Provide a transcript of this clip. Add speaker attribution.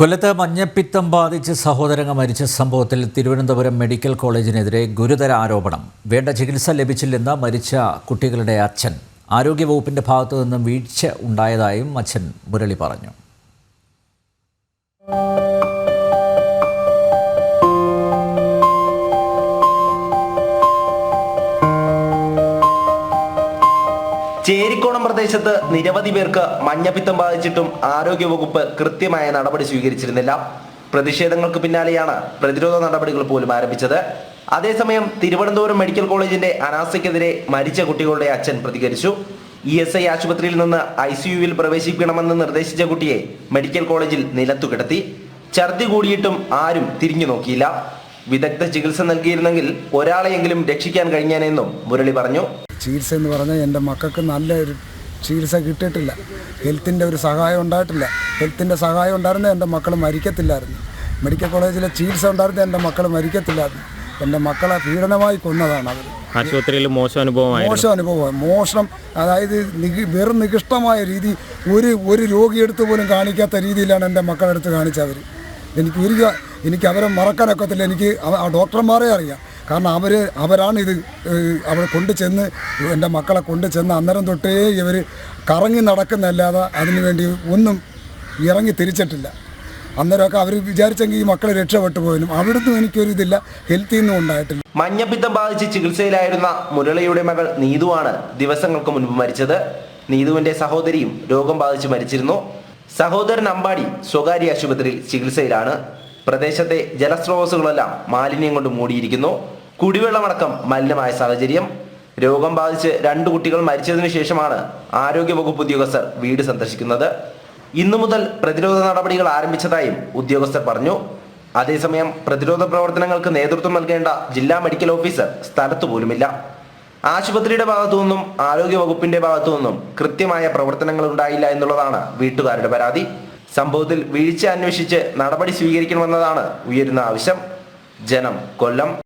Speaker 1: കൊല്ലത്ത് മഞ്ഞപ്പിത്തം ബാധിച്ച് സഹോദരങ്ങ മരിച്ച സംഭവത്തിൽ തിരുവനന്തപുരം മെഡിക്കൽ കോളേജിനെതിരെ ഗുരുതര ആരോപണം. വേണ്ട ചികിത്സ ലഭിച്ചില്ലെന്ന് മരിച്ച കുട്ടികളുടെ അച്ഛൻ. ആരോഗ്യവകുപ്പിന്റെ ഭാഗത്തു നിന്നും വീഴ്ച ഉണ്ടായതായും അച്ഛൻ മുരളി പറഞ്ഞു.
Speaker 2: ചേരിക്കോണം പ്രദേശത്ത് നിരവധി പേർക്ക് മഞ്ഞപ്പിത്തം ബാധിച്ചിട്ടും ആരോഗ്യവകുപ്പ് കൃത്യമായ നടപടി സ്വീകരിച്ചിരുന്നില്ല. പ്രതിഷേധങ്ങൾക്ക് പിന്നാലെയാണ് പ്രതിരോധ നടപടികൾ പോലും ആരംഭിച്ചത്. അതേസമയം തിരുവനന്തപുരം മെഡിക്കൽ കോളേജിന്റെ അനാസ്ഥയ്ക്കെതിരെ മരിച്ച കുട്ടികളുടെ അച്ഛൻ പ്രതികരിച്ചു. ഇ എസ് ഐ ആശുപത്രിയിൽ നിന്ന് ഐ സി യുവിൽ പ്രവേശിപ്പിക്കണമെന്ന് നിർദ്ദേശിച്ച കുട്ടിയെ മെഡിക്കൽ കോളേജിൽ നിലത്തു കിടത്തി. ഛർദി കൂടിയിട്ടും ആരും തിരിഞ്ഞു നോക്കിയില്ല. വിദഗ്ധ ചികിത്സ നൽകിയിരുന്നെങ്കിൽ ഒരാളെയെങ്കിലും രക്ഷിക്കാൻ കഴിഞ്ഞേനെന്നും മുരളി പറഞ്ഞു.
Speaker 3: ചികിത്സ എന്ന് പറഞ്ഞാൽ എന്റെ മക്കൾക്ക് നല്ലൊരു ചികിത്സ കിട്ടിയിട്ടില്ല. ഹെൽത്തിന്റെ ഒരു സഹായം ഉണ്ടായിട്ടില്ല. ഹെൽത്തിന്റെ സഹായം ഉണ്ടായിരുന്നേ എന്റെ മക്കൾ മരിക്കത്തില്ലായിരുന്നു. മെഡിക്കൽ കോളേജിലെ ചികിത്സ ഉണ്ടായിരുന്നേ എന്റെ മക്കൾ മരിക്കത്തില്ലായിരുന്നു. എന്റെ മക്കളെ പീഡനമായി കൊന്നതാണ് അവർ.
Speaker 4: ആശുപത്രിയിൽ മോശം അനുഭവം
Speaker 3: മോശം അനുഭവം മോശം അതായത് നികി വെറും നികൃഷ്ടമായ രീതി ഒരു ഒരു രോഗിയെടുത്ത് പോലും കാണിക്കാത്ത രീതിയിലാണ് എന്റെ മക്കളെടുത്ത് കാണിച്ചവർ എനിക്ക് ഒരു എനിക്ക് അവരെ മറക്കാനൊക്കത്തില്ല എനിക്ക് ആ ഡോക്ടർമാരെ അറിയാം. കാരണം അവർ അവരാണ് ഇത് കൊണ്ടു ചെന്ന് എന്റെ മക്കളെ കൊണ്ടു ചെന്ന് അന്നേരം തൊട്ടേ ഇവർ കറങ്ങി നടക്കുന്നല്ലാതെ അതിനുവേണ്ടി ഒന്നും ഇറങ്ങി തിരിച്ചിട്ടില്ല. അന്നേരമൊക്കെ അവർ വിചാരിച്ചെങ്കിൽ ഈ മക്കളെ രക്ഷപ്പെട്ടു പോയാലും അവിടുന്ന് എനിക്കൊരു ഇതില്ല ഹെൽത്തിൽ നിന്നും ഉണ്ടായിട്ടില്ല.
Speaker 2: മഞ്ഞപ്പിത്തം ബാധിച്ച് ചികിത്സയിലായിരുന്ന മുരളിയുടെ മകൾ നീതുവാണ് ദിവസങ്ങൾക്ക് മുൻപ് മരിച്ചത്. നീതുവിന്റെ സഹോദരിയും രോഗം ബാധിച്ച് മരിച്ചിരുന്നു. സഹോദരൻ അമ്പാടി സ്വകാര്യ ആശുപത്രിയിൽ ചികിത്സയിലാണ്. പ്രദേശത്തെ ജലസ്രോതസ്സുകളെല്ലാം മാലിന്യം കൊണ്ട് മൂടിയിരിക്കുന്നു. കുടിവെള്ളമടക്കം മലിനമായ സാഹചര്യം. രോഗം ബാധിച്ച് രണ്ട് കുട്ടികൾ മരിച്ചതിനു ശേഷമാണ് ആരോഗ്യവകുപ്പ് ഉദ്യോഗസ്ഥർ വീട് സന്ദർശിക്കുന്നത്. ഇന്നു മുതൽ പ്രതിരോധ നടപടികൾ ആരംഭിച്ചതായും ഉദ്യോഗസ്ഥർ പറഞ്ഞു. അതേസമയം പ്രതിരോധ പ്രവർത്തനങ്ങൾക്ക് നേതൃത്വം നൽകേണ്ട ജില്ലാ മെഡിക്കൽ ഓഫീസർ സ്ഥലത്തു പോലുമില്ല. ആശുപത്രിയുടെ ഭാഗത്തു നിന്നും ആരോഗ്യ വകുപ്പിന്റെ ഭാഗത്തു നിന്നും കൃത്യമായ പ്രവർത്തനങ്ങൾ ഉണ്ടായില്ല എന്നുള്ളതാണ് വീട്ടുകാരുടെ പരാതി. സംഭവത്തിൽ വീഴ്ച അന്വേഷിച്ച് നടപടി സ്വീകരിക്കണമെന്നതാണ് ഉയരുന്ന ആവശ്യം. ജനം കൊല്ലം.